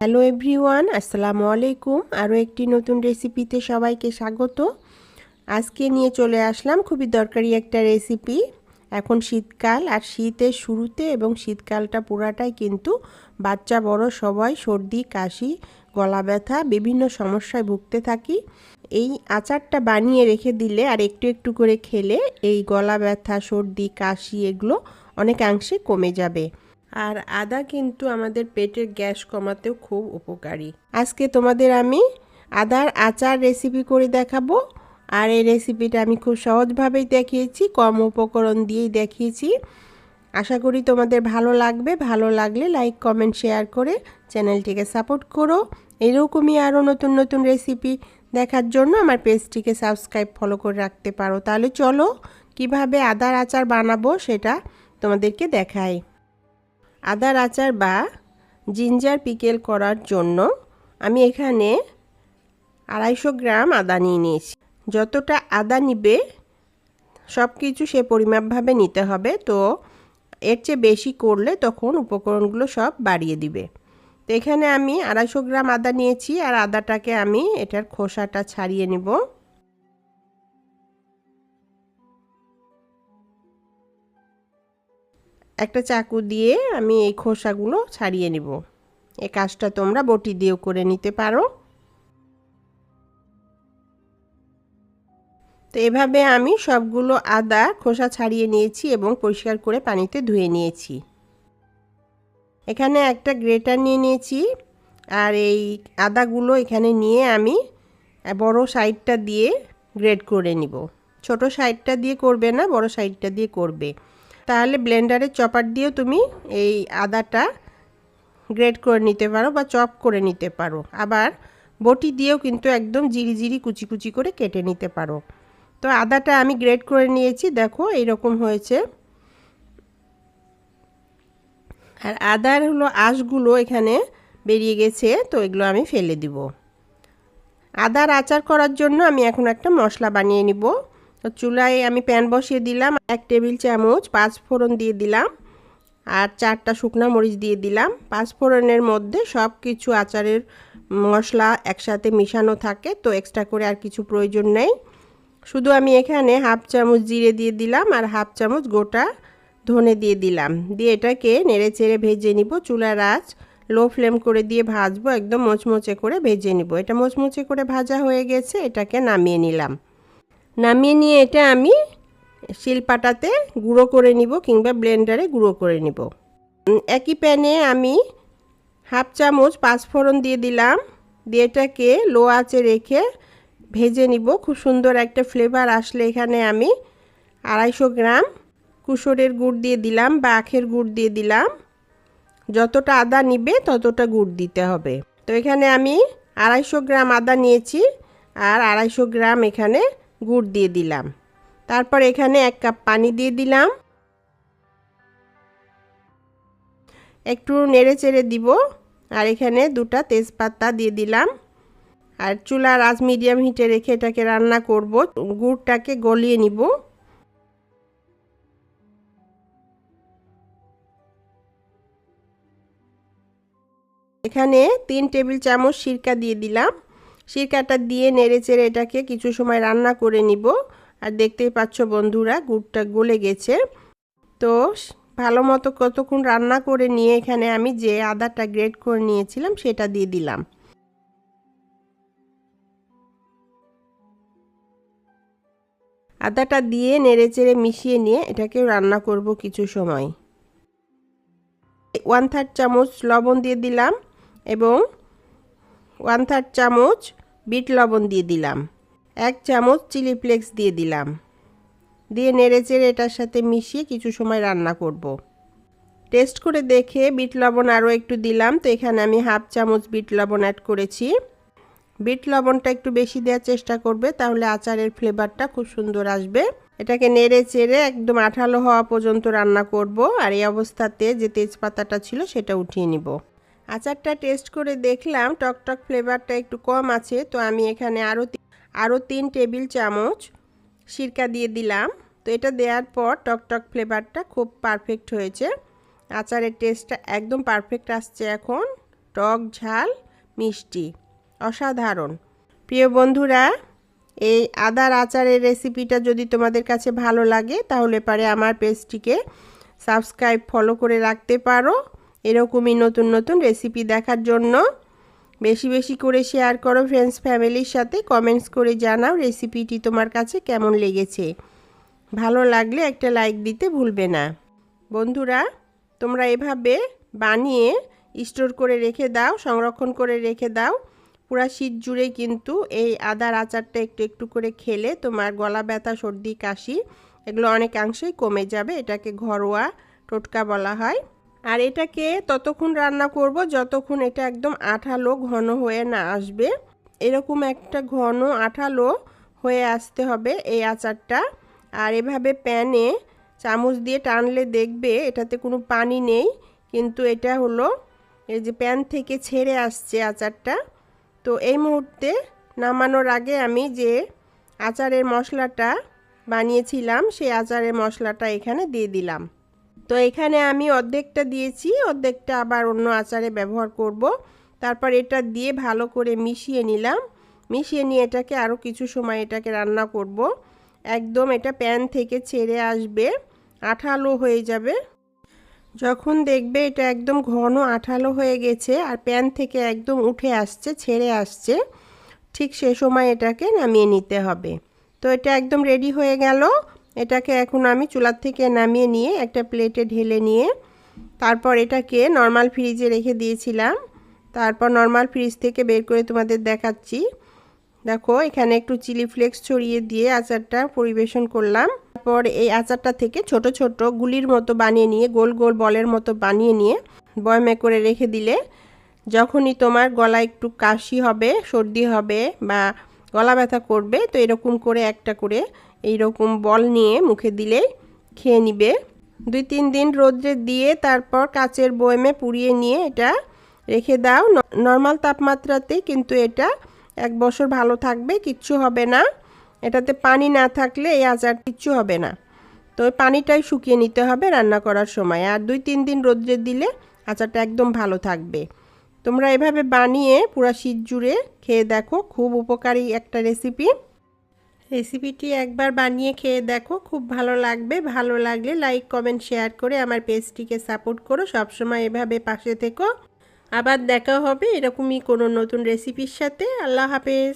Hello everyone আসসালামু আলাইকুম। আরও একটি নতুন রেসিপিতে সবাইকে স্বাগত। আজকে নিয়ে চলে আসলাম খুবই দরকারি একটা রেসিপি এখন শীতকাল আর শীতের শুরুতে এবং শীতকালটা পুরাটাই কিন্তু বাচ্চা, বড় সবাই, সর্দি, কাশি, গলা ব্যথা, বিভিন্ন সমস্যায় ভুগতে থাকি। এই আচারটা বানিয়ে রেখে দিলে আর একটু একটু করে খেলে এই গলা ব্যথা, সর্দি, কাশি এগুলো অনেকাংশে কমে যাবে। আর আদা কিন্তু আমাদের পেটের গ্যাস কমাতেও খুব উপকারী। আজকে তোমাদের আমি আদার আচার রেসিপি করে দেখাবো। আর এই রেসিপিটা আমি খুব সহজভাবেই দেখিয়েছি, কম উপকরণ দিয়েই দেখিয়েছি। আশা করি তোমাদের ভালো লাগবে। ভালো লাগলে লাইক কমেন্ট শেয়ার করে চ্যানেলটিকে সাপোর্ট করো। এরকমই আরও নতুন নতুন রেসিপি দেখার জন্য আমার পেজটিকে সাবস্ক্রাইব ফলো করে রাখতে পারো। তাহলে চলো, কীভাবে আদার আচার বানাবো সেটা তোমাদেরকে দেখাই। আদার আচার বা জিঞ্জার পিকেল করার জন্য আমি এখানে আড়াইশো গ্রাম আদা নিয়ে নিয়েছি। যতটা আদা নিবে সব কিছু সে পরিমাপভাবে নিতে হবে। তো এর চেয়ে বেশি করলে তখন উপকরণগুলো সব বাড়িয়ে দিবে। তো এখানে আমি আড়াইশো গ্রাম আদা নিয়েছি আর আদাটাকে আমি এটার খোসাটা ছাড়িয়ে নিব। একটা চাকু দিয়ে আমি এই খোসাগুলো ছাড়িয়ে নিব। এই কাজটা তোমরা বটি দিয়েও করে নিতে পারো। তো এভাবে আমি সবগুলো আদা খোসা ছাড়িয়ে নিয়েছি এবং পরিষ্কার করে পানিতে ধুয়ে নিয়েছি। এখানে একটা গ্রেটার নিয়ে নিয়েছি আর এই আদাগুলো এখানে নিয়ে আমি বড় সাইডটা দিয়ে গ্রেড করে নিব। ছোট সাইডটা দিয়ে করবে না, বড় সাইডটা দিয়ে করবে। তাহলে ব্লেন্ডারের চপার দিয়েও তুমি এই আদাটা গ্রেড করে নিতে পারো বা চপ করে নিতে পারো। আবার বটি দিয়েও কিন্তু একদম জিরি জিরি কুচি কুচি করে কেটে নিতে পারো। তো আদাটা আমি গ্রেড করে নিয়েছি, দেখো এইরকম হয়েছে। আর আদার হলো আঁশগুলো এখানে বেরিয়ে গেছে, তো এগুলো আমি ফেলে দিব। আদার আচার করার জন্য আমি এখন একটা মশলা বানিয়ে নিব। তো চুলায় আমি প্যান বসিয়ে দিলাম, এক টেবিল চামচ পাঁচ ফোড়ন দিয়ে দিলাম আর চারটা শুকনা মরিচ দিয়ে দিলাম। পাঁচ ফোড়নের মধ্যে সব কিছু আচারের মশলা একসাথে মিশানো থাকে, তো এক্সট্রা করে আর কিছু প্রয়োজন নেই। শুধু আমি এখানে হাফ চামচ জিরে দিয়ে দিলাম আর হাফ চামচ গোটা ধনে দিয়ে দিলাম। দিয়ে এটাকে নেড়ে চেড়ে ভেজে নিব, চুলার আঁচ লো ফ্লেম করে দিয়ে ভাজবো, একদম মোচমোচে করে ভেজে নিব। এটা মোচমোচে করে ভাজা হয়ে গেছে, এটাকে নামিয়ে নিলাম। নামিয়ে নিয়ে এটা আমি শিলপাটাতে গুঁড়ো করে নিব কিংবা ব্লেন্ডারে গুঁড়ো করে নিব। একই প্যানে আমি হাফ চামচ পাঁচফোড়ন দিয়ে দিলাম। দিয়ে এটাকে লো আঁচে রেখে ভেজে নিব। খুব সুন্দর একটা ফ্লেভার আসলে এখানে আমি আড়াইশো গ্রাম কুসরের গুড় দিয়ে দিলাম বা আখের গুড় দিয়ে দিলাম। যতটা আদা নিবে ততটা গুড় দিতে হবে। তো এখানে আমি আড়াইশো গ্রাম আদা নিয়েছি আর আড়াইশো গ্রাম এখানে গুড় দিয়ে দিলাম। তারপর এখানে এক কাপ পানি দিয়ে দিলাম। একটু নেড়ে চেড়ে দিব। আর এখানে দুটা তেজপাতা দিয়ে দিলাম। আর চুলার আজ মিডিয়াম হিটে রেখে এটাকে রান্না করব। গুড়টাকে গলিয়ে নিব। এখানে তিন টেবিল চামচ সিরকা দিয়ে দিলাম। সিরকাটা দিয়ে নেড়ে চেড়ে এটাকে কিছু সময় রান্না করে নিব। আর দেখতেই পাচ্ছ বন্ধুরা, গুড়টা গলে গেছে। তো ভালো মতো কতক্ষণ রান্না করে নিয়ে এখানে আমি যে আদাটা গ্রেড করে নিয়েছিলাম সেটা দিয়ে দিলাম। আদাটা দিয়ে নেড়ে চেড়ে মিশিয়ে নিয়ে এটাকে রান্না করব কিছু সময়। ওয়ান থার্ড চামচ লবণ দিয়ে দিলাম এবং ওয়ান থার্ড চামচ বিট লবণ দিয়ে দিলাম। এক চামচ চিলি ফ্লেক্স দিয়ে দিলাম। দিয়ে নেড়ে চেড়ে এটার সাথে মিশিয়ে কিছু সময় রান্না করব। টেস্ট করে দেখে বিট লবণ আরও একটু দিলাম। তো এখানে আমি হাফ চামচ বিট লবণ অ্যাড করেছি। বিট লবণটা একটু বেশি দেওয়ার চেষ্টা করবে, তাহলে আচারের ফ্লেভারটা খুব সুন্দর আসবে। এটাকে নেড়ে চেড়ে একদম আঠালো হওয়া পর্যন্ত রান্না করব। আর এই অবস্থাতে যে তেজপাতাটা ছিল সেটা উঠিয়ে নিব। আচারটা টেস্ট করে দেখলাম, টকটক ফ্লেভারটা একটু কম আছে, তো আমি এখানে আরও আরও তিন টেবিল চামচ সিরকা দিয়ে দিলাম। তো এটা দেওয়ার পর টকটক ফ্লেভারটা খুব পারফেক্ট হয়েছে। আচারের টেস্টটা একদম পারফেক্ট আসছে এখন। টক, ঝাল, মিষ্টি, অসাধারণ। প্রিয় বন্ধুরা, এই আদার আচারের রেসিপিটা যদি তোমাদের কাছে ভালো লাগে, তাহলে পারে আমার পেজটিকে সাবস্ক্রাইব ফলো করে রাখতে পারো। এরকমই নতুন নতুন রেসিপি দেখার জন্য। বেশি বেশি করে শেয়ার করো ফ্রেন্ডস ফ্যামিলির সাথে। কমেন্টস করে জানাও রেসিপিটি তোমার কাছে কেমন লেগেছে। ভালো লাগলে একটা লাইক দিতে ভুলবে না। বন্ধুরা, তোমরা এভাবে বানিয়ে স্টোর করে রেখে দাও, সংরক্ষণ করে রেখে দাও। পুরা শীত জুড়ে কিন্তু এই আদার আচারটা একটু একটু করে খেলে তোমার গলা ব্যথা, সর্দি, কাশি এগুলো অনেকাংশেই কমে যাবে। এটাকে ঘরোয়া টোটকা বলা হয়। আর এটাকে ততক্ষণ রান্না করব যতক্ষণ এটা একদম আঠালো ঘন হয়ে না আসবে। এরকম একটা ঘন আঠালো হয়ে আসতে হবে এই আচারটা। আর এভাবে প্যানে চামচ দিয়ে টানলে দেখবে এটাতে কোনো পানি নেই। কিন্তু এটা হলো এই যে প্যান থেকে ছেড়ে আসছে আচারটা। তো এই মুহূর্তে নামানোর আগে আমি যে আচারের মশলাটা বানিয়েছিলাম, সেই আচারের মশলাটা এখানে দিয়ে দিলাম। তো এখানে আমি অর্ধেকটা দিয়েছি, অর্ধেকটা আবার অন্য আচারে ব্যবহার করব। তারপর এটা দিয়ে ভালো করে মিশিয়ে নিলাম। মিশিয়ে নিয়ে এটাকে আরও কিছু সময় এটাকে রান্না করব। একদম এটা প্যান থেকে ছেড়ে আসবে, আঠালো হয়ে যাবে। যখন দেখবে এটা একদম ঘন আঠালো হয়ে গেছে আর প্যান থেকে একদম উঠে আসছে, ছেড়ে আসছে, ঠিক সে সময় এটাকে নামিয়ে নিতে হবে। তো এটা একদম রেডি হয়ে গেল। এটাকে এখন আমি চুলার থেকে নামিয়ে নিয়ে একটা প্লেটে ঢেলে নিয়ে তারপর এটাকে নর্মাল ফ্রিজে রেখে দিয়েছিলাম। তারপর নর্মাল ফ্রিজ থেকে বের করে তোমাদের দেখাচ্ছি। দেখো, এখানে একটু চিলি ফ্লেক্স ছড়িয়ে দিয়ে আচারটা পরিবেশন করলাম। তারপর এই আচারটা থেকে ছোট ছোট গুলির মতো বানিয়ে নিয়ে, গোল গোল বলের মতো বানিয়ে নিয়ে বয়মে করে রেখে দিলে যখনই তোমার গলা একটু কাশি হবে, সর্দি হবে বা গলা ব্যথা করবে, তো এরকম করে একটা করে এইরকম বল নিয়ে মুখে দিলে খেয়ে নিবে। দুই তিন দিন রোদ্রে দিয়ে তারপর কাচের বয়মে পুড়িয়ে নিয়ে এটা রেখে দাও। নর্মাল তাপমাত্রাতে কিন্তু এটা এক বছর ভালো থাকবে, কিচ্ছু হবে না। এটাতে পানি না থাকলে এই আচার কিচ্ছু হবে না। তো পানিটাই শুকিয়ে নিতে হবে রান্না করার সময়। আর দুই তিন দিন রোদ্রে দিলে আচারটা একদম ভালো থাকবে। তোমরা এভাবে বানিয়ে পুরা শীত জুড়ে খেয়ে দেখো, খুব উপকারী একটা রেসিপি রেসিপিটি একবার বানিয়ে খেয়ে দেখো, খুব ভালো লাগবে। ভালো লাগলে লাইক, কমেন্ট, শেয়ার করে আমার পেজটিকে সাপোর্ট করো। সবসময় এভাবে পাশে থেকো। আবার দেখা হবে এরকমই কোনো নতুন রেসিপির সাথে। আল্লাহ হাফেজ।